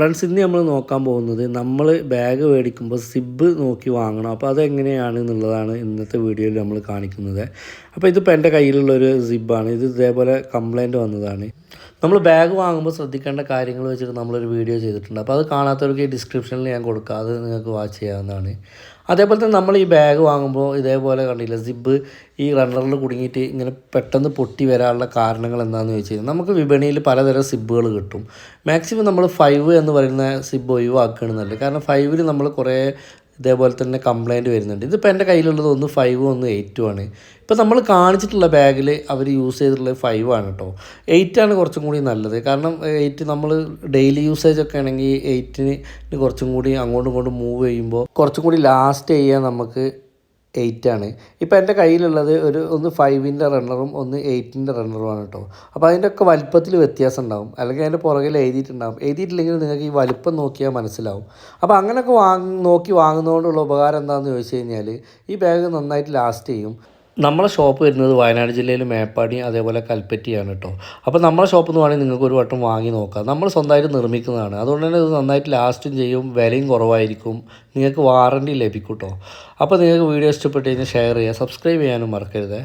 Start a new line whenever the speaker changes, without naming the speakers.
Friends ഇന്ന് നമ്മൾ നോക്കാൻ പോകുന്നത് നമ്മൾ ബാഗ് മേടിക്കുമ്പോൾ സിബ് നോക്കി വാങ്ങണം. അപ്പോൾ അതെങ്ങനെയാണ് എന്നുള്ളതാണ് ഇന്നത്തെ വീഡിയോയിൽ നമ്മൾ കാണിക്കുന്നത്. അപ്പോൾ ഇതിപ്പോൾ എന്റെ കയ്യിലുള്ളൊരു സിബാണ് ഇത് ഇതേപോലെ കംപ്ലൈന്റ് വന്നതാണ്. നമ്മൾ ബാഗ് വാങ്ങുമ്പോൾ ശ്രദ്ധിക്കേണ്ട കാര്യങ്ങൾ വെച്ചിട്ട് നമ്മളൊരു വീഡിയോ ചെയ്തിട്ടുണ്ട്. അപ്പോൾ അത് കാണാത്തവർക്ക് ഡിസ്ക്രിപ്ഷനിൽ ഞാൻ കൊടുക്കുക അത് നിങ്ങൾക്ക് വാച്ച് ചെയ്യാവുന്നതാണ്. അതേപോലെ തന്നെ നമ്മൾ ഈ ബാഗ് വാങ്ങുമ്പോൾ ഇതേപോലെ കണ്ടില്ല സിബ് ഈ റണ്ണറിൽ കുടുങ്ങിയിട്ട് ഇങ്ങനെ പെട്ടെന്ന് പൊട്ടി വരാനുള്ള കാരണങ്ങൾ എന്താണെന്ന് ചോദിച്ചു കഴിഞ്ഞാൽ നമുക്ക് വിപണിയിൽ പലതരം സിബ്ബുകൾ കിട്ടും. മാക്സിമം നമ്മൾ ഫൈവ് എന്ന് പറയുന്ന സിബ് ഒഴിവാക്കുകയാണെന്നല്ല കാരണം ഫൈവിൽ നമ്മൾ കുറേ ഇതേപോലെ തന്നെ കംപ്ലൈന്റ് വരുന്നുണ്ട്. ഇതിപ്പോൾ എന്റെ കയ്യിലുള്ളത് ഒന്ന് ഫൈവും ഒന്ന് എയ്റ്റും ആണ്. ഇപ്പോൾ നമ്മൾ കാണിച്ചിട്ടുള്ള ബാഗിൽ അവർ യൂസ് ചെയ്തിട്ടുള്ളത് ഫൈവ് ആണ് കേട്ടോ എയ്റ്റ് ആണ് കുറച്ചും കൂടി നല്ലത്. കാരണം എയ്റ്റ് നമ്മൾ ഡെയിലി യൂസേജ് ഒക്കെ ആണെങ്കിൽ എയ്റ്റിന് കുറച്ചും കൂടി അങ്ങോട്ടും ഇങ്ങോട്ടും മൂവ് ചെയ്യുമ്പോൾ കുറച്ചും കൂടി ലാസ്റ്റ് ചെയ്യാൻ നമുക്ക് ആണ്. ഇപ്പോൾ എന്റെ കയ്യിലുള്ളത് ഒരു ഒന്ന് ഫൈവിന്റെ റണ്ണറും ഒന്ന് എയ്റ്റിന്റെ റണ്ണറുമാണ് കേട്ടോ അപ്പോൾ അതിന്റെ ഒക്കെ വലിപ്പത്തിൽ വ്യത്യാസം ഉണ്ടാവും. അല്ലെങ്കിൽ അതിന്റെ പുറകിൽ എഴുതിയിട്ടുണ്ടാവും. എഴുതിയിട്ടില്ലെങ്കിൽ നിങ്ങൾക്ക് ഈ വലുപ്പം നോക്കിയാൽ മനസ്സിലാവും. അപ്പോൾ അങ്ങനെയൊക്കെ വാങ്ങി നോക്കി വാങ്ങുന്നതുകൊണ്ടുള്ള ഉപകാരം എന്താണെന്ന് ചോദിച്ചു കഴിഞ്ഞാൽ ഈ ബാഗ് നന്നായിട്ട് ലാസ്റ്റ് ചെയ്യും. നമ്മളെ ഷോപ്പ് വരുന്നത് വയനാട് ജില്ലയിൽ മേപ്പാടി അതേപോലെ കൽപ്പറ്റിയാണ് കേട്ടോ അപ്പോൾ നമ്മളെ ഷോപ്പിൽ നിന്ന് വേണമെങ്കിൽ നിങ്ങൾക്ക് ഒരു വട്ടം വാങ്ങി നോക്കാം. നമ്മൾ സ്വന്തമായിട്ട് നിർമ്മിക്കുന്നതാണ്. അതുകൊണ്ട് തന്നെ ഇത് നന്നായിട്ട് ലാസ്റ്റും ചെയ്യും വിലയും കുറവായിരിക്കും. നിങ്ങൾക്ക് വാറണ്ടി ലഭിക്കും കേട്ടോ അപ്പോൾ നിങ്ങൾക്ക് വീഡിയോ ഇഷ്ടപ്പെട്ട് കഴിഞ്ഞാൽ ഷെയർ ചെയ്യുക. സബ്സ്ക്രൈബ് ചെയ്യാനും മറക്കരുത്.